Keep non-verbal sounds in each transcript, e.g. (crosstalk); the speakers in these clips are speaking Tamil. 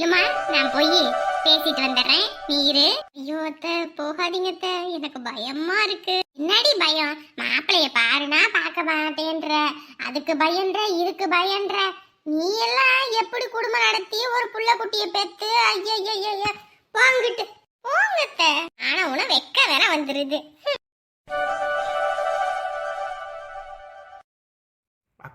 லைலுமா நான் போய் பேசிட்டு வந்துடுறேன். நீ இரு ஐயோ அத்த போகாதீங்க எனக்கு பயமா இருக்கு. என்னடி பயம்? மாப்பிளைய பாருனா பார்க்க மாட்டேன்ற. அதுக்கு பயன்ற இதுக்கு பயன்ற. நீ எல்லாம் எப்படி குடும்பம் நடத்தி ஒரு புள்ள குட்டிய பெத்து ஐயோ போங்கிட்டு. போங்கத்த ஆனா உன வெக்க வேற வந்துருது.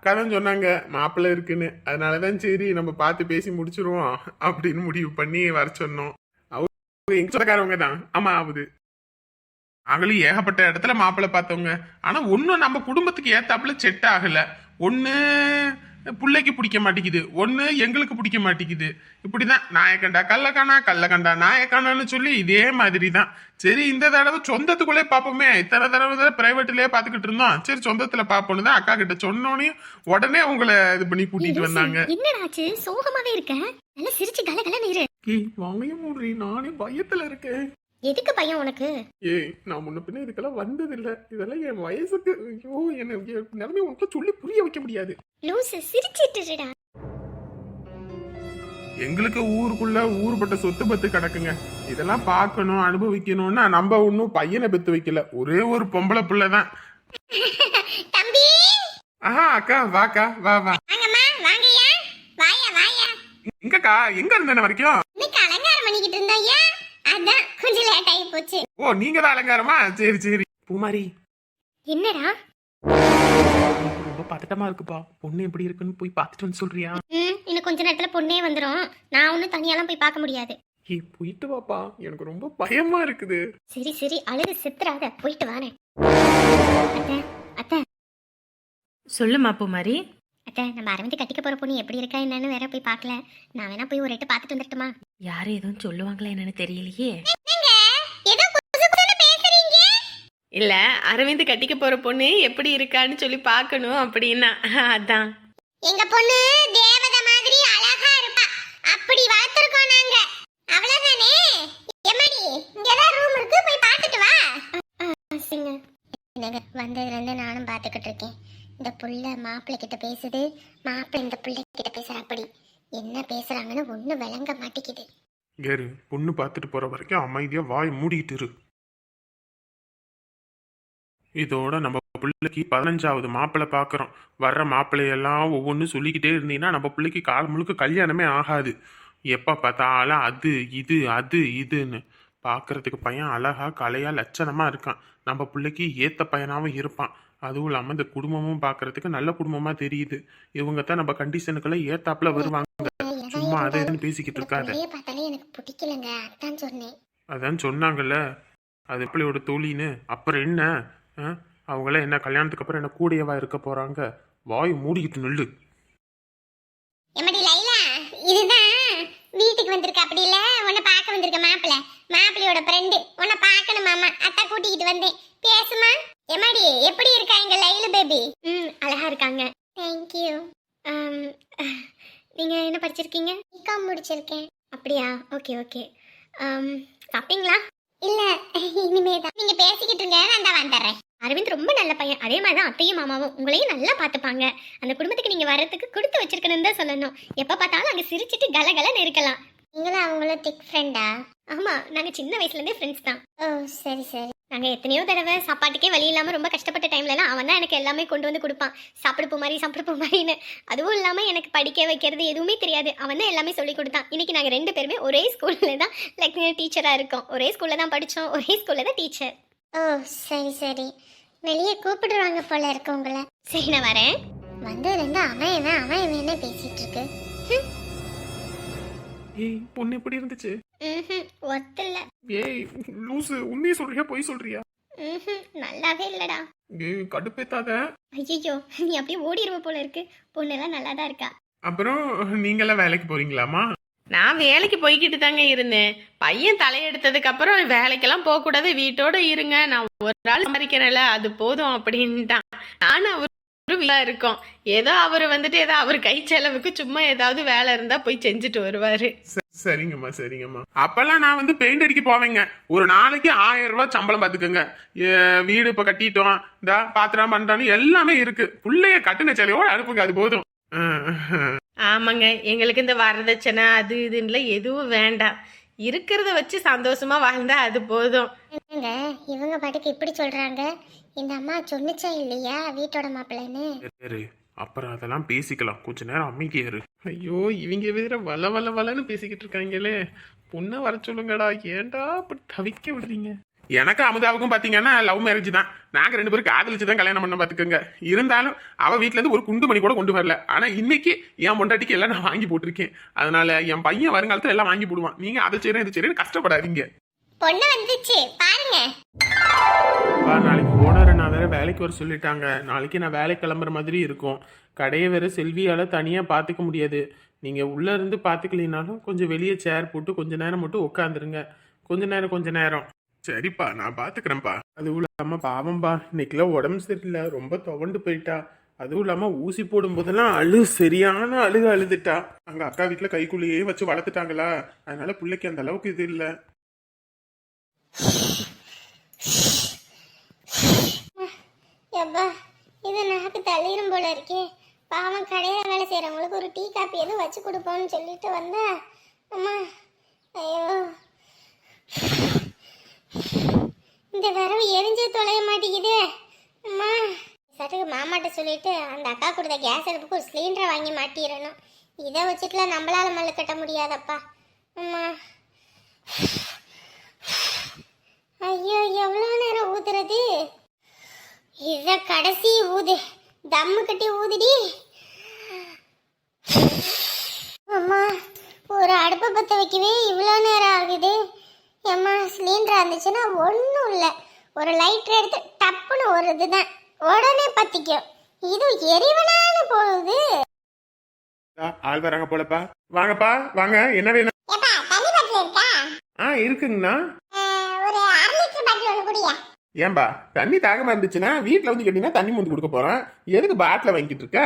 அக்கா தான் சொன்னாங்க மாப்பிள்ளை இருக்குன்னு. அதனால தான் சரி நம்ம பார்த்து பேசி முடிச்சிருவோம் அப்படின்னு முடிவு பண்ணி வர சொன்னோம். அவங்க எங்க சொந்தக்காரவங்க தான். ஆமா ஆகுது. அவங்களும் ஏகப்பட்ட இடத்துல மாப்பிள்ளை பார்த்தவங்க. ஆனா ஒன்றும் நம்ம குடும்பத்துக்கு ஏத்தாப்புல செட் ஆகல. ஒன்று பிள்ளைக்கு பிடிக்க மாட்டேங்குது. ஒன்று எங்களுக்கு பிடிக்க மாட்டேங்குது. இப்படிதான் நாயக்கண்டா கள்ளக்கண்ணா கள்ளக்கண்டா நாயக்கண்ணான்னு சொல்லி இதே மாதிரி தான் சரி இந்த தடவை சொந்தத்துக்குள்ளே பார்ப்போமே. இத்தனை தடவை தான் பிரைவேட்லயே பார்த்துக்கிட்டு இருந்தோம். சரி சொந்தத்துல பார்ப்போன்னு தான் அக்கா கிட்ட சொன்னோன்னே உடனே உங்களை இது பண்ணி கூட்டிட்டு வந்தாங்க. என்னடாச்சு சோகமாவே இருக்க? நல்லா சிரிச்சு கலகலன்னு இரு. ஏய் நானே பயத்துல இருக்கேன். எதுக்கு பயம் உனக்கு? ஏய் நான் முன்ன பின்ன இதுக்கெல்லாம் வந்ததில்ல. இதெல்லாம் என் வயசுக்கு ஐயோ என்ன நிலைமை உனக்கு சொல்லி புரிய வைக்க முடியாது. லூசு சிரிச்சிட்டுடா எங்களுக்கு ஊருக்குள்ள ஊருப்பட்ட சொத்து பத்து கிடக்குங்க. இதெல்லாம் பார்க்கணும் அனுபவிக்கணும்னா நம்ம ஒன்றும் பையனை பெத்து வைக்கல. ஒரே ஒரு பொம்பளை பிள்ளை தான் (laughs) தம்பி! ஆஹா அக்கா வாக்கா வா வா. வாங்கம்மா வாங்கய்யா. வாயா வாயா. எங்கக்கா எங்க இருந்தேன வரைக்கும்? இன்னைக்கு அலங்காரம் பண்ணிக்கிட்டு இருந்தோம்யா அதான் கொஞ்சம் லேட் ஆகி போச்சு. ஓ நீங்க தான் அலங்காரமா? சரி சரி. பூமாரி. என்னடா? ரொம்ப பதட்டமா இருக்குப்பா. பொண்ணு எப்படி இருக்குன்னு போய் பார்த்துட்டு வந்து சொல்றியா? ம் இன்னும் கொஞ்ச நேரத்துல பொண்ணே வந்துடும் நான் ஒன்றும் தனியாலாம் போய் பார்க்க முடியாது. ஏய் போயிட்டு வாப்பா. எனக்கு ரொம்ப பயமா இருக்குது. சரி சரி. அழுது சித்துறாத. போயிட்டு வாரேன் அத்தை அத்தை. சொல்லுமா பூமாரி. அத்தை நம்ம அரவிந்த் கட்டிக்க போற பொண்ணு எப்படி இருக்கா என்னன்னு வேற போய் பார்க்கல. நான் வேணா போய் ஒரு எட்டு பார்த்துட்டு வந்துட்டுமா யாரு எதுவும் சொல்லுவாங்களா என்னன்னு தெரியலையே. ஏதோ புதுசு புதுசு பேசுறீங்க? இல்ல அரவிந்த் கட்டிக்க போற பொண்ணு எப்படி இருக்கான்னு சொல்லி பார்க்கணும் அப்படின்னா அதான். எங்க பொண்ணு தேவதை மாதிரி அழகா இருப்பா. அப்படி வளர்த்துருக்கோம் நாங்க. அவ்வளவுதானே? எம்மடி இங்கதான் ரூம் இருக்கு போய் பார்த்துட்டு வா. என்னங்க வந்ததுல இருந்து நானும் பார்த்துக்கிட்டு இருக்கேன். இந்த புள்ள மாப்பிள்ளை கிட்ட பேசுது. மாப்பிள்ளை இந்த பிள்ளை கிட்ட பேசுற அப்படி. என்ன பேசுறாங்கன்னு ஒண்ணு விளங்க மாட்டேங்குது. ஏறு பொண்ணு பார்த்துட்டு போற வரைக்கும் அமைதியா வாய் மூடிட்டு இரு. இதோட நம்ம பிள்ளைக்கு பதினஞ்சாவது மாப்பிள்ளை பார்க்குறோம். வர்ற மாப்பிள்ளையெல்லாம் ஒவ்வொன்றும் சொல்லிக்கிட்டே இருந்தீங்கன்னா நம்ம பிள்ளைக்கு கால் முழுக்க கல்யாணமே ஆகாது. எப்போ பார்த்தாலும் அது இது அது இதுன்னு. பார்க்குறதுக்கு பையன் அழகா கலையா லட்சணமா இருக்கான். நம்ம பிள்ளைக்கு ஏத்த பையனாவும் இருப்பான். அதுவும் இல்லாமல் இந்த குடும்பமும் பார்க்கறதுக்கு நல்ல குடும்பமா தெரியுது. இவங்க தான் நம்ம கண்டிஷனுக்கெல்லாம் ஏத்தாப்புல வருவாங்க. சும்மா அதை இதுன்னு பேசிக்கிட்டு இருக்காத. எனக்கு பிடிக்கலங்க. அதான் சொன்னேன். அதான் சொன்னாங்கல்ல. அது பிள்ளையோட தோழின்னு? அப்புறம் என்ன? அவங்களாம் என்ன கல்யாணத்துக்கு அப்புறம் என்ன கூடியவா இருக்க போறாங்க? வாய் மூடிக்கிட்டு நில்லு எம்மடி லைலா இதுதான் வீட்டுக்கு வந்திருக்க அப்படி இல்ல உன்னை பார்க்க வந்திருக்க மாப்பிள்ள மாப்பிள்ளையோட ஃப்ரெண்டு உன்னை பார்க்கணும் மாமா. அத்தா கூட்டிக்கிட்டு வந்தேன். பேசுமா எம்மாடி எப்படி இருக்கா எங்க லைலு பேபி ம் அழகா இருக்காங்க. தேங்க் யூ நீங்க என்ன படிச்சிருக்கீங்க? பிகாம் முடிச்சிருக்கேன். அப்படியா? Okay okay. சாப்பிட்டீங்களா? இல்ல இனிமே தான் நீங்க பேசிக்கிட்டு இருங்க நான் தான் வந்துடுறேன். அரவிந்த் ரொம்ப நல்ல பையன். அதே மாதிரி தான் அத்தையும் மாமாவும். உங்களையும் நல்லா பார்த்துப்பாங்க. அந்த குடும்பத்துக்கு நீங்க வர்றதுக்கு கொடுத்து வச்சிருக்கணும்னு தான் சொல்லணும். எப்ப பார்த்தாலும் அங்க சிரிச்சிட்டு கலகலன்னு இருக்கலாம். நீங்களும் அவங்களும் திக் ஃப்ரெண்டா ஆமா நாங்க சின்ன வயசுல இருந்தே ஃப்ரெண்ட்ஸ் தான். ஓ சரி சரி. நாங்க எத்தனையோ தடவை சாப்பாட்டுக்கே வழி இல்லாம ரொம்ப கஷ்டப்பட்ட டைம்ல எல்லாம் அவன் தான் எனக்கு எல்லாமே கொண்டு வந்து கொடுப்பான். சாப்பிடு போ மாதிரி சாப்பிடு போ மாதிரின்னு. அதுவும் இல்லாம எனக்கு படிக்க வைக்கிறது எதுவுமே தெரியாது. அவன் தான் எல்லாமே சொல்லி கொடுத்தான். இன்னைக்கு நாங்க ரெண்டு பேருமே ஒரே ஸ்கூல்ல தான் லைக் டீச்சரா இருக்கோம். ஒரே ஸ்கூல்ல தான் படிச்சோம். ஒரே ஸ்கூல்ல தான் டீச்சர் ஓ சரி சரி. வெளியே கூப்பிடுவாங்க போல இருக்கு உங்களை. சரி நான் வரேன். வந்ததுலேருந்து அவன் என்ன அவன் இவன் என்ன பேசிட்டு இருக்கு. ஏய் பொண்ணு எப்படி இருந்துச்சு? ஒத்துல ஏய் லூசு உண்மையை சொல்றியா பொய் சொல்றியா? நல்லாவே இல்லடா. ஏய் கடுப்பேத்தாத. ஐயோ நீ அப்படியே ஓடிடுவ போல இருக்கு. பொண்ணெல்லாம் நல்லா தான் இருக்கா. அப்புறம் நீங்களாம் வேலைக்கு போறீங்களாமா நான் வேலைக்கு போய்கிட்டு தாங்க இருந்தேன். பையன் தலையெடுத்ததுக்கு அப்புறம் வேலைக்கெல்லாம் போக கூடாது வீட்டோட இருங்க. நான் ஒரு நாள் சம்பாதிக்கிறேன்ல அது போதும் அப்படின்ட்டான். நானும் அவரு வீடா இருக்கோம். ஏதோ அவர் வந்துட்டு ஏதோ அவர் கை செலவுக்கு சும்மா ஏதாவது வேலை இருந்தா போய் செஞ்சுட்டு வருவாரு. ச- சரிங்கம்மா சரிங்கம்மா. அப்பெல்லாம் நான் வந்து பெயிண்ட் அடிக்க போவேங்க. ஒரு நாளைக்கு ஆயிரம் ரூபாய் சம்பளம் பார்த்துக்கோங்க ஏ, வீடு இப்ப கட்டிட்டோம். இந்த பாத்திரம் பண்றான்னு எல்லாமே இருக்கு. பிள்ளைய கட்டுன செலவோட அனுப்புங்க அது போதும். ஆமாங்க. எங்களுக்கு இந்த வரதட்சணை அது இதுன்னு எதுவும் வேண்டாம். இருக்கிறத வச்சு சந்தோஷமா வாழ்ந்தா அது போதும். என்னங்க இவங்க பாட்டுக்கு இப்படி சொல்றாங்க? இந்த அம்மா சொன்னுச்சா இல்லையா வீட்டோட மாப்பிள்ளைன்னு? சரி அப்புறம் அதெல்லாம் பேசிக்கலாம். கொஞ்ச நேரம் அமைதியாரு ஐயோ இவங்க வேற வள வள வளன்னு பேசிக்கிட்டு இருக்காங்களே. பொண்ணை வர சொல்லுங்கடா. ஏன்டா அப்படி தவிக்க விடுறீங்க? எனக்கு அமுதாவுக்கும் பாத்தீங்கன்னா லவ் மேரேஜ் தான். நாங்க ரெண்டு பேரும் காதலிச்சு தான் கல்யாணம் பண்ண பாத்துக்கோங்க. இருந்தாலும் அவ வீட்ல இருந்து ஒரு குண்டு மணி கூட கொண்டு வரல. ஆனா இன்னைக்கு என் பொண்டாட்டிக்கு எல்லாம் நான் வாங்கி போட்டிருக்கேன். அதனால என் பையன் வருங்காலத்துல எல்லாம் வாங்கி போடுவான். நீங்க அதை செய்யறேன் இது செய்யறேன்னு கஷ்டப்படாதீங்க. பொண்ணு வந்துச்சு. பாருங்க. நாளைக்கு. வேலைக்கு வர சொல்லிட்டாங்க. நாளைக்கு நான் வேலை கிளம்புற மாதிரி இருக்கும். கடையை வேற செல்வியால் தனியாக பார்த்துக்க முடியாது. நீங்கள் உள்ளே இருந்து பார்த்துக்கலினாலும் கொஞ்சம் வெளியே சேர் போட்டு கொஞ்ச நேரம் மட்டும் உட்காந்துருங்க கொஞ்ச நேரம் கொஞ்ச நேரம். சரிப்பா நான் பார்த்துக்கிறேன்ப்பா அதுவும் இல்லாமல் பாவம்பா இன்னைக்கெல்லாம் உடம்பு சரியில்லை. ரொம்ப துவண்டு போயிட்டா. அதுவும் இல்லாமல் ஊசி போடும்போதெல்லாம் அழு சரியான அழுக அழுதுட்டா. அங்கே அக்கா வீட்டில் கைக்குள்ளேயே வச்சு வளர்த்துட்டாங்களா? அதனால பிள்ளைக்கு அந்த அளவுக்கு இது இல்லை எப்பா இது நாக்கு தள்ளிரும் போல இருக்கே. பாவம் கடையில் வேலை செய்கிறவங்களுக்கு ஒரு டீ காப்பி எதுவும் வச்சு கொடுப்போம்னு சொல்லிட்டு வந்தா அம்மா ஐயோ. இந்த வரவு எரிஞ்சே தொலைய மாட்டேங்குதே. அம்மா. சட்டுக்கு மாமாட்ட சொல்லிட்டு அந்த அக்கா கொடுத்த கேஸ் அடுப்புக்கு ஒரு சிலிண்டரை வாங்கி மாட்டிடணும். இதை வச்சுட்டுலாம் நம்மளால மல்லு கட்ட முடியாதப்பா. அம்மா. ஐயோ எவ்வளோ நேரம் ஊத்துறது? இதை கடைசி ஊது. தம்மு கட்டி ஊதுடி. அம்மா ஒரு அடுப்பை பற்ற வைக்கவே இவ்வளோ நேரம் ஆகுது. அம்மா சிலிண்டர் இருந்துச்சுன்னா ஒன்றும் இல்லை. ஒரு லைட்டர் எடுத்து டப்புன்னு ஒரு இதுதான் உடனே பற்றிக்கும் இது எரிவனான்னு போகுது. ஆள் வராங்க போலப்பா. வாங்கப்பா வாங்க. என்ன வேணும்? ஆ இருக்குங்கண்ணா. ஒரு அரை லிட்டர் பாட்டில் ஒன்று குடியா? ஏன்பா தண்ணி தாகமா இருந்துச்சுன்னா வீட்ல வந்து கேட்டீங்கன்னா தண்ணி முந்து கொடுக்க போறேன் எதுக்கு பாட்டில வாங்கிட்டு இருக்க?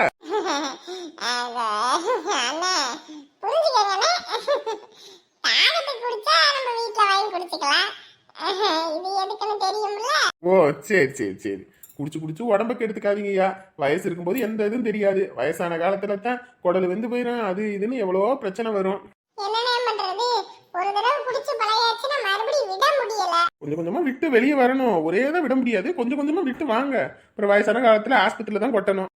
ஓ சரி சரி சரி. குடிச்சு குடிச்சு உடம்புக்கு எடுத்துக்காதீங்கய்யா. வயசு இருக்கும்போது எந்த இதுவும் தெரியாது. வயசான காலத்துல தான் குடல் வெந்து போயிடும் அது இதுன்னு எவ்வளவோ பிரச்சனை வரும் என்னண்ணே பண்றது ஒரு தடவை குடிச்சு பழையாச்சுன்னா மறுபடியும் விட முடியல கொஞ்சம் கொஞ்சமா விட்டு வெளியே வரணும். ஒரே தான் விட முடியாது. கொஞ்சம் கொஞ்சமா விட்டு வாங்க. அப்புறம் வயசான காலத்துல ஆஸ்பத்திரியில தான் கொட்டணும்.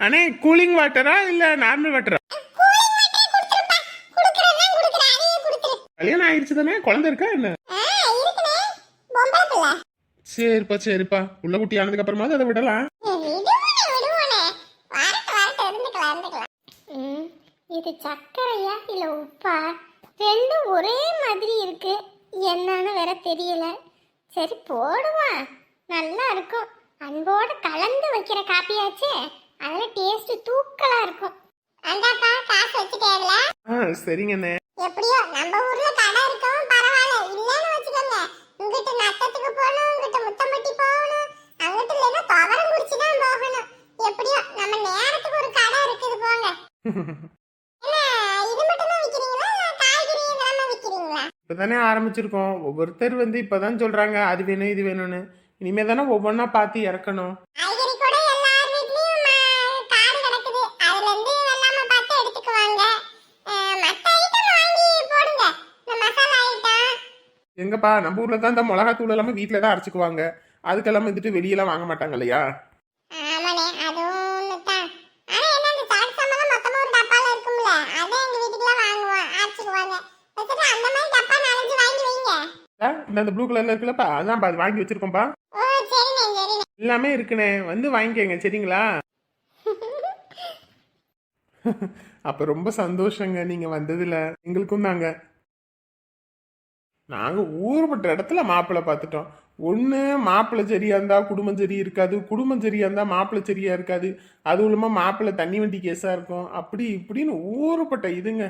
அண்ணே கூலிங் வாட்டரா இல்ல நார்மல் வாட்டரா கல்யாணம் ஆயிடுச்சு தானே குழந்தை இருக்கா என்ன ஆ இருக்குனே பொம்பளை பிள்ளை சரிப்பா சரிப்பா. உள்ள குட்டி ஆனதுக்கு அப்புறமா அதை விடலாம். இது சர்க்கரையா இல்ல உப்பா? ரெண்டும் ஒரே மாதிரி இருக்கு. என்னன்னு வேற தெரியல. சரி போடுவான் நல்லா இருக்கும். அன்போடு கலந்து வைக்கிற காப்பியாச்சே. அதுல டேஸ்ட் தூக்கலா இருக்கும். அந்தாப்பா காசு வச்சுட்டேன்ல ஆ சரிங்கண்ணே. எப்படியோ நம்ம ஊர்ல கடை வச்சுக்கோங்க இங்கிட்டு நத்தத்துக்கு போகணும் இங்கிட்டு முத்தம்பட்டி போகணும். அங்கிட்டு இல்லைன்னா துவரம் குறிச்சி தான் போகணும். எப்படியோ நம்ம நேரத்துக்கு ஒரு கடை இருக்குது போங்க. இப்பதானே ஆரம்பிச்சிருக்கோம். ஒவ்வொருத்தர் வந்து இப்பதான் சொல்றாங்க அது வேணும் இது வேணும்னு. இனிமே தானே ஒவ்வொன்றா பார்த்து இறக்கணும் காய்கறி கூட எல்லார் வீட்லயும் ம- காடு கிடக்குது அதுல இருந்து வெள்ளாம பார்த்து எடுத்துக்குவாங்க அஹ், மத்த ஐட்டம் வாங்கி போடுங்க இந்த மசாலா ஐட்டம் எங்கப்பா நம்ம ஊர்ல தான் இந்த மிளகாத்தூள் எல்லாமே வீட்டில தான் அரைச்சிக்குவாங்க. அதுக்கெல்லாம் வந்துட்டு வெளியெல்லாம் வாங்க மாட்டாங்க இல்லையா? இந்த அதை ப்ளூ கலர்ல இருக்குல்லப்பா அதான் பா, வாங்கி வச்சிருக்கோம்ப்பா எல்லாமே இருக்குண்ணே வந்து வாங்கிக்கங்க சரிங்களா? (laughs) அப்ப ரொம்ப சந்தோஷங்க நீங்க வந்ததுல. எங்களுக்கும் தாங்க. நாங்கள் ஊருப்பட்ட இடத்துல மாப்பிள்ளை பார்த்துட்டோம். ஒன்று மாப்பிள்ளை சரியாக இருந்தால் குடும்பம் சரி இருக்காது குடும்பம் சரியாக இருந்தால் மாப்பிள்ளை சரியாக இருக்காது. அதுவும் இல்லாமல் மாப்பிள்ளை தண்ணி வண்டி கேஸாக இருக்கும். அப்படி இப்படின்னு ஊறுபட்ட இதுங்க.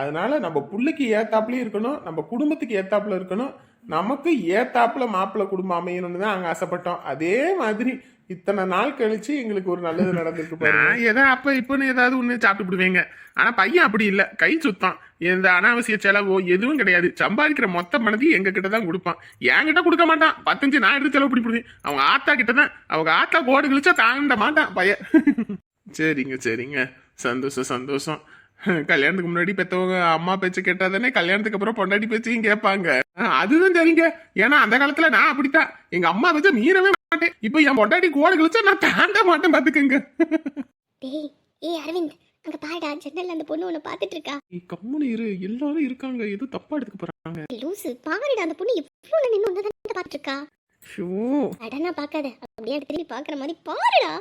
அதனால நம்ம பிள்ளைக்கு ஏத்தாப்புலையும் இருக்கணும் நம்ம குடும்பத்துக்கு ஏத்தாப்புல இருக்கணும். நமக்கு ஏத்தாப்புல மாப்பிள்ளை குடும்பம் அமையணும்னு தான் நாங்கள் ஆசைப்பட்டோம். அதே மாதிரி இத்தனை நாள் கழிச்சு எங்களுக்கு ஒரு நல்லது நடந்திருக்கு நான் ஏதோ அப்ப இப்பன்னு ஏதாவது ஒண்ணு சாப்பிட்டு விடுவேங்க ஆனா பையன் அப்படி இல்ல. கை சுத்தம் எந்த அனாவசிய செலவோ எதுவும் கிடையாது. சம்பாதிக்கிற மொத்த மனதையும் எங்க கிட்ட தான் கொடுப்பான். என்கிட்ட கொடுக்க மாட்டான். பத்தஞ்சு நான் எடுத்து செலவு பிடிப்பிடுவேன். அவங்க ஆத்தா கிட்ட தான். அவங்க ஆத்தா கோடு கழிச்சா தாண்ட மாட்டான் பையன். சரிங்க சரிங்க. சந்தோஷம் சந்தோஷம். கல்யாணத்துக்கு முன்னாடி பெற்றவங்க அம்மா பேச்சு கேட்டா தானே கல்யாணத்துக்கு அப்புறம் பொண்டாட்டி பேச்சையும் கேட்பாங்க. அதுதான் சரிங்க. ஏன்னா அந்த காலத்துல நான் அப்படித்தான். எங்க அம்மா பேச்சு மீறவே மாட்டேன். இப்போ என் பொண்டாட்டி கோடு கழிச்சா நான் தாண்ட மாட்டேன் பாத்துக்கங்க. டேய் ஏய் அரவிந்த் அங்க பாருடா ஜன்னல்ல அந்த பொண்ணு உன்னை பார்த்துட்டு இருக்கா கம்முனு இரு. எல்லாரும் இருக்காங்க. எதுவும் தப்பா எடுத்துக்க போறாங்க. லூசு பாருடா அந்த பொண்ணு எவ்வளவு நின்று ஒன்று தான் பார்த்துட்டு இருக்கா ஷோ. அடனா பார்க்காத அப்படியே திரும்பி பார்க்குற மாதிரி பாருடா.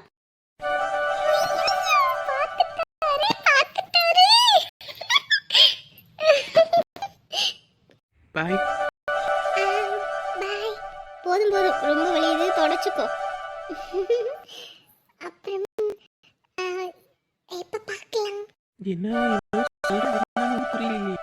பாய். போதும் போதும். ரொம்ப வலியுது. தொடச்சுக்கோ. அப்புறம் எப்ப பார்க்கலாம்? என்ன? புரியலையே.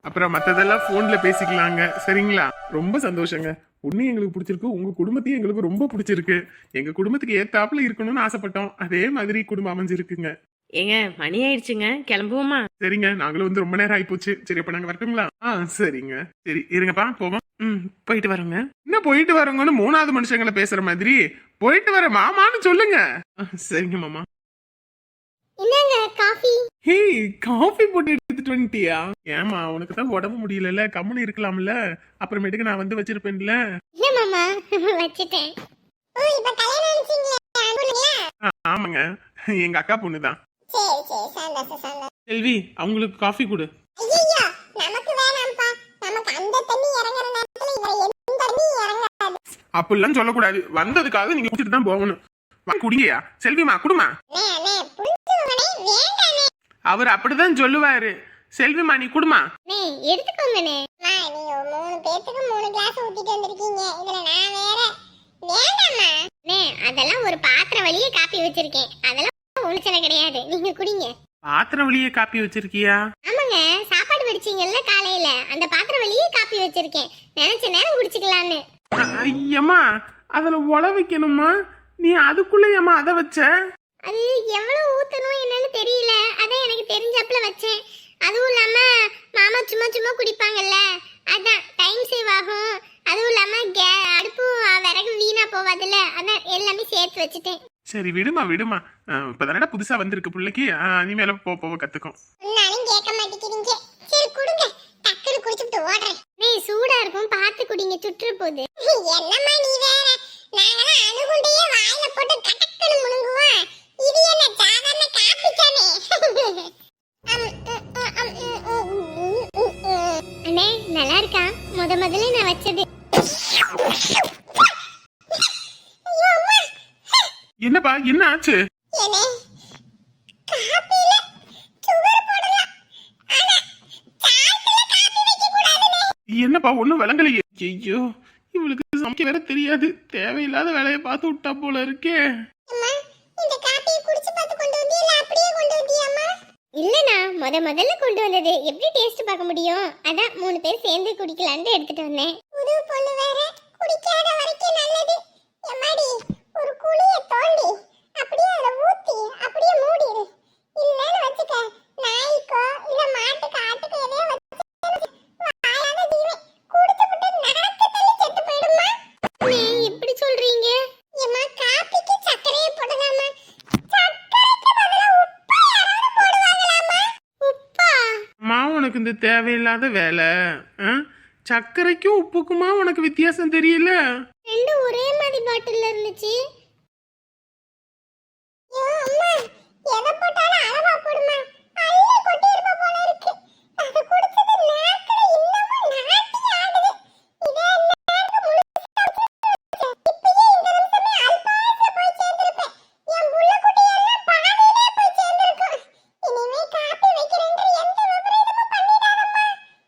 அப்புறம் மத்ததெல்லாம் போன்ல பேசிக்கலாங்க. சரிங்களா? ரொம்ப சந்தோஷங்க. உன்னை எங்களுக்கு பிடிச்சிருக்கு. உங்க குடும்பத்தையும் எங்களுக்கு ரொம்ப பிடிச்சிருக்கு. எங்க குடும்பத்துக்கு ஏத்தாப்புல இருக்கணும்னு ஆசைப்பட்டோம். அதே மாதிரி குடும்பம் அமைஞ்சிருக்குங்க. ஏங்க மணி ஆயிடுச்சுங்க. கிளம்புவோமா? சரிங்க நாங்களும் வந்து ரொம்ப நேரம் ஆயிப்போச்சு. சரி அப்ப நாங்க வரட்டுங்களா? ஆ சரிங்க. சரி இருங்கப்பா போவோம். ம் போயிட்டு வரோங்க. என்ன போயிட்டு வரோங்கன்னு மூணாவது மனுஷங்களை பேசுற மாதிரி? போயிட்டு வர மாமான்னு சொல்லுங்க. ஆ, சரிங்க மாமா. என்னங்க காஃபி? ஹே காஃபி போட்டு எடுத்துட்டு வந்துட்டியா? ஏமா உனக்கு தான் உடம்பு முடியலல்ல? கம்முன்னு இருக்கலாம்ல? அப்புறமேட்டுக்கு நான் வந்து வச்சிருப்பேன்ல? இல்ல மாமா (laughs) வச்சுட்டேன். ஓ இப்ப கல்யாணம் நினைச்சீங்களா ஆ, ஆமாங்க. எங்க அக்கா பொண்ணு தான் சரி சரி சந்தோஷம் சந்தோஷம். செல்வி அவங்களுக்கு காஃபி கொடு. ஐயோ நமக்கு வேணாம்ப்பா. நமக்கு அந்த தண்ணி இறங்குற நேரத்துல இவரை எந்த தண்ணி இறங்காது. அப்படிலாம் சொல்லக்கூடாது. வந்ததுக்காக நீங்க குடிச்சிட்டு தான் போகணும். வா குடிங்கயா செல்விமா குடுமா அண்ணே அண்ணே புரிஞ்சுக்கோங்கண்ணே வேண்டாண்ணே. அவர் அப்படிதான் சொல்லுவாரு. செல்விமா நீ குடுமா அண்ணே எடுத்துக்கோங்கண்ணே அம்மா நீங்க ஒரு மூணு பேத்துக்கு மூணு கிளாஸ் ஊத்திட்டு வந்திருக்கீங்க. இதுல நான் வேற வேண்டாம்மா. அண்ணே அதெல்லாம் ஒரு பாத்திரம் வழியே காப்பி வச்சிருக்கேன். அதெல்லாம் ஒண்ணுச்சனை கிடையாது. நீங்க குடிங்க. பாத்திரம் வழியே காப்பி வச்சிருக்கியா? ஆமாங்க. சாப்பாடு வடிச்சீங்கல்ல காலையில. அந்த பாத்திரம் வழியே காப்பி வச்சிருக்கேன். நினைச்ச நேரம் குடிச்சுக்கலான்னு. ஐயம்மா அதுல உழ வைக்கணுமா? நீ அதுக்குள்ள ஏமா அதை வச்ச? அது எவ்வளவு ஊத்தணும் என்னன்னு தெரியல. அதான் எனக்கு தெரிஞ்சப்பல வச்சேன். அதுவும் இல்லாம மாமா சும்மா சும்மா குடிப்பாங்கல்ல. அதான் டைம் சேவ் ஆகும். அதுவும் இல்லாம கே அடுப்பும் விறகு வீணா போவாதுல்ல அதான் எல்லாமே சேர்த்து வச்சுட்டேன். சரி விடுமா விடுமா. அஹ், இப்பதானடா புதுசா வந்திருக்கு பிள்ளைக்கு. இனிமேல போக போக கத்துக்கும். கேட்க மாட்டேங்கிறீங்க. கூடாதுனே. என்னப்பா ஒண்ணும் விளங்கலையே. ஐயோ இவளுக்கு சமைக்க வேற தெரியாது. தேவையில்லாத வேலையை பார்த்து விட்டா போல இருக்கே. அம்மா இந்த காப்பியை குடிச்சு பார்த்து கொண்டு வந்தியா அப்படியே கொண்டு வந்தியாம்மா? இல்லண்ணா முத முதல்ல கொண்டு வந்தது. எப்படி டேஸ்ட் பார்க்க முடியும்? அதான் மூணு பேர் சேர்ந்து குடிக்கலான்ட்டு எடுத்துட்டு வந்தேன். புது பொண்ணு வேற குடிக்காத வரைக்கும் நல்லது. எம்மாடி ஒரு குழிய தோண்டி. அப்படியே அதை ஊத்தி அப்படியே மூடிடு. இல்லன்னு வச்சுக்க நாய்க்கோ இல்ல மாட்டுக்கு ஆட்டுக்கு எதையோ எப்படி சொல்றீங்க? ஏமா காப்பிக்கு சர்க்கரையை போடலாமா? சர்க்கரைக்கு பதிலா உப்பு யாராவது போடுவாங்களாமா உப்பா? அம்மா உனக்கு இந்த தேவையில்லாத வேலை. ஆ? சர்க்கரைக்கும் உப்புக்குமா உனக்கு வித்தியாசம் தெரியல? ரெண்டும் ஒரே மாதிரி பாட்டில்ல இருந்துச்சு அம்மா எதை போட்டாலும் அளவா போடுமா அள்ளி கொட்டி இருப்ப போல இருக்கு அது குடிச்சது நாக்குல இன்னமும் நாட்டி ஆடுது இதே நேரத்துக்கு முழுசா இப்பயே இந்த நிமிஷமே அல்பாசல போய் சேர்ந்திருப்பேன் என் புள்ள குட்டி எல்லாம் பாதியிலே போய் சேர்ந்திருக்கும் இனிமே காப்பி வைக்கிறேன்ற எந்த விபரீதமும் பண்ணிடாதம்மா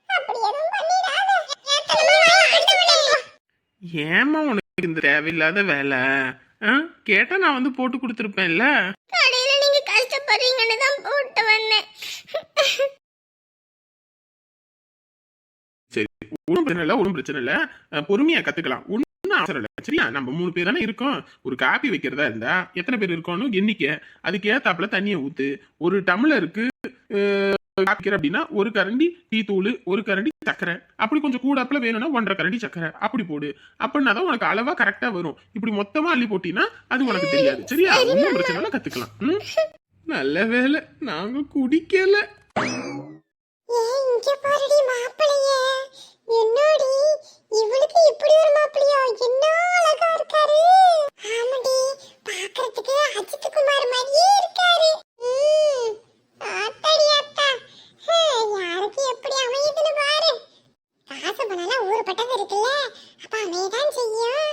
அப்படி எதுவும் பண்ணிடாத ஏத்தனமா அடுத்த விட ஏம்மா உனக்கு இந்த தேவையில்லாத வேலை? கேட்டா நான் வந்து போட்டு கொடுத்துருப்பேன்ல? கடையில நீங்க கஷ்டப்படுறீங்கன்னு தான் போட்டு வந்தேன். ஒன்றும் பிரச்சனை இல்லை ஒன்றும் பிரச்சனை இல்லை. பொறுமையா கத்துக்கலாம். ஒன்றும் அவசரம் இல்லை. சரியா? நம்ம மூணு பேர் தானே இருக்கோம். ஒரு காப்பி வைக்கிறதா இருந்தா எத்தனை பேர் இருக்கோன்னு எண்ணிக்கை. அதுக்கு ஏத்தாப்புல தண்ணியை ஊத்து. ஒரு டம்ளருக்கு அஹ், அப்படின்னா ஒரு கரண்டி டீ தூள் ஒரு கரண்டி சக்கரை. அப்படி கொஞ்சம் கூடாப்புல வேணும்னா ஒன்றரை கரண்டி சக்கரை. அப்படி போடு. அப்படின்னா தான் உனக்கு அளவா கரெக்டா வரும். இப்படி மொத்தமா அள்ளி போட்டினா அது உனக்கு தெரியாது. சரியா? ஒன்றும் பிரச்சனை கத்துக்கலாம். நல்ல வேலை நாங்க குடிக்கல. அஜித் குமார் மாதிரியே இருக்காரு. ஆத்தாடி யாருக்கு எப்படி அமையுதுன்னு பாரு. காசு பணம்லாம் ஊருப்பட்டது இருக்குல்ல அப்ப அமையதான் செய்யும்.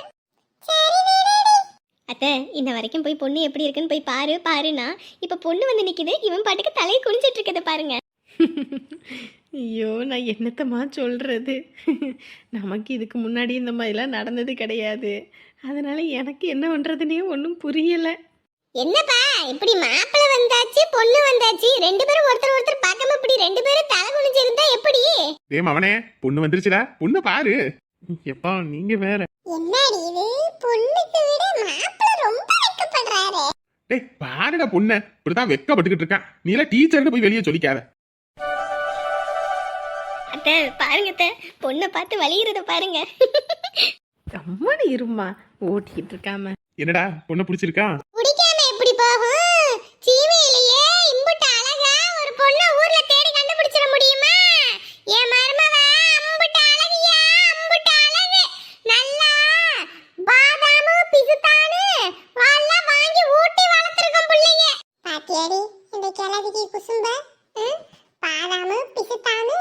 சரி வீடடி. அத்தை இன்ன வரைக்கும் போய் பொண்ணு எப்படி இருக்குன்னு போய் பாரு பாருனா இப்ப பொண்ணு வந்து நிக்குது இவன் பாட்டுக்கு தலையை குனிஞ்சிட்டு இருக்கத பாருங்க. ஐயோ நான் என்னத்தம்மா சொல்கிறது நமக்கு இதுக்கு முன்னாடி இந்த மாதிரிலாம் நடந்தது கிடையாது. அதனால எனக்கு என்ன பண்ணுறதுனே ஒன்றும் புரியலை. என்னப்பா இப்படி மாப்பிள்ளை வந்தாச்சு பொண்ணு வந்தாச்சு ரெண்டு பேரும் ஒருத்தர் ஒருத்தர் பார்க்காம இப்படி ரெண்டு பேரும் தலை குனிஞ்சு இருந்தா எப்படி? டேய் மவனே பொண்ணு வந்துருச்சுடா பொண்ணு பாரு. எப்பா நீங்க வேற. என்னடி இது? பொண்ணுக்கு விட மாப்பிள்ளை ரொம்ப வெக்கப்படுறாரு டேய் பாருடா பொண்ணு. இப்படிதான் வெக்கப்பட்டுக்கிட்டு இருக்கான். நீ எல்லாம் டீச்சர்னு போய் வெளியே சொல்லிக்காத. அத்தை பாருங்க அத்தை. பொண்ணை பார்த்து வலியுறத பாருங்க. அம்மாடி இருமா ஓட்டிக்கிட்டு இருக்காம. என்னடா பொண்ணு பிடிச்சிருக்கா குடிக்காம எப்படி போகும் சீமையிலேயே இம்புட்டு அழகா ஒரு பொண்ணை ஊர்ல தேடி கண்டுபிடிச்சிட முடியுமா என் மருமவ அம்புட்டு அழகியா அம்புட்டு அழகு நல்லா பாதாமு பிசுத்தானு எல்லாம் வாங்கி ஊட்டி வளர்த்துருக்கோம் பிள்ளைங்க பாத்தியாடி இந்த கிழவிக்கு குசும்ப பாதாமு பிசுத்தானு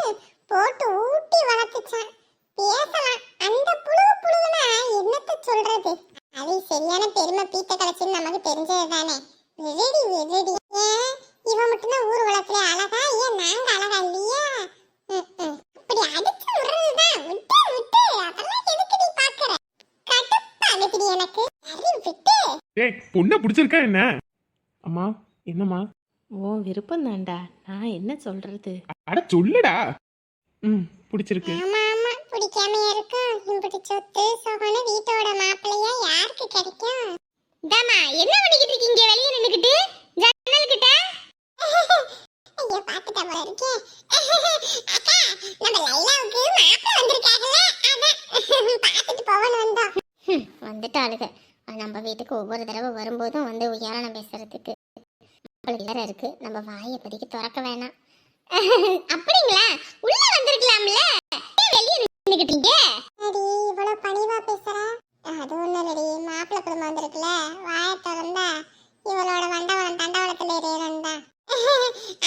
போட்டு ஊட்டி வளர்த்துச்சான் பேசலாம் அந்த புழு புழுனா என்னத்த சொல்றது? அது சரியான பெருமை பீத்த கலைச்சுன்னு நமக்கு தெரிஞ்சது தானே விரடி விரடி ஏன் இவன் மட்டும்தான் ஊர் வளத்துல அழகா ஏன் நாங்க அழகா இல்லையா. அப்படி அடிச்சு விடுறதுதான். விட்டு விட்டு. அதெல்லாம் எதுக்கு நீ பாக்குற? கடுப்பா அனுப்பிடி எனக்கு. சரி விட்டு. டேய் பொண்ணை பிடிச்சிருக்கா என்ன? அம்மா என்னம்மா? ஓ விருப்பம் தான்டா நான் என்ன சொல்கிறது அட சொல்லுடா. ம் பிடிச்சிருக்கு. ஆமா பிடிக்காம இருக்கும் இப்படி சொத்து சொகனு வீட்டோட மாப்பிள்ளையா யாருக்கு கிடைக்கும்? தாமா என்ன பண்ணிக்கிட்டு இருக்கீங்க? வெளியே நின்னுக்கிட்டு? ஜன்னல் கிட்ட ஐயோ பாத்துட்டா போல இருக்கே. அக்கா நம்ம லைலாவுக்கு மாப்பிள்ளை வந்திருக்காங்கல்ல அதான். பாத்துட்டு போவன்னு வந்தோம். வந்துட்டாளுக நம்ம வீட்டுக்கு ஒவ்வொரு தடவை வரும்போதும் வந்து உயரணம் பேசுறதுக்கு மாப்பிள்ளை வேற இருக்கு. நம்ம வாயை இப்போதைக்கு திறக்க வேணாம். (laughs) அப்படிங்களா? உள்ள வந்திருக்கலாம்ல? ஏன் அடி இவ்வளவு பணிவா பேசுற? அது ஒண்ணு இல்லடி குடும்பம் வந்திருக்குல வாய திறந்தா இவளோட வண்டவளம் தண்டவளத்துல (laughs)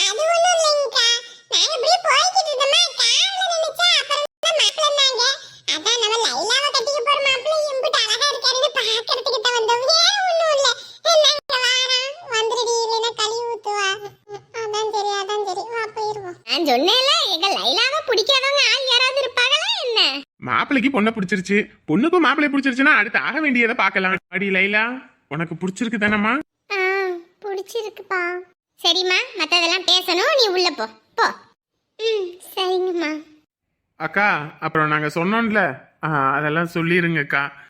அது ஒண்ணும் இல்லைங்கக்கா. நான் போய்கிட்டு கார்ல நினைச்சா அப்புறம் தான் மாப்பிள்ளைனாங்க அதான் நம்ம லைலாவை கட்டிக்க போற மாப்பிள்ளை இம்புட்டு அழகா இருக்காருன்னு பாக்குறதுக்கு தான் வந்தோம் ஏன் ஒண்ணும் இல்ல நாங்க வாரம் வந்துடுடி இல்லைன்னா கழுவி ஊத்துவா அதான் சரி அதான் சரி வா போயிருவோம் நான் சொன்னேன்ல எங்க லைலாவை பிடிக்காதவங்க ஆள் யாராவது இருப்பாங்களா என்ன மாப்பிள்ளைக்கு பொண்ணை பிடிச்சிருச்சு. பொண்ணுக்கும் மாப்பிள்ளை பிடிச்சிருச்சுன்னா அடுத்து ஆக வேண்டியதை பார்க்கலாம். அடி லைலா உனக்கு பிடிச்சிருக்கு தானம்மா? பிடிச்சிருக்குப்பா. சரிம்மா மற்றதெல்லாம் பேசணும். நீ உள்ள போ. போ. ம் சரிங்கம்மா. அக்கா அப்புறம் நாங்க சொன்னோம்ல. அதெல்லாம் சொல்லிருங்கக்கா.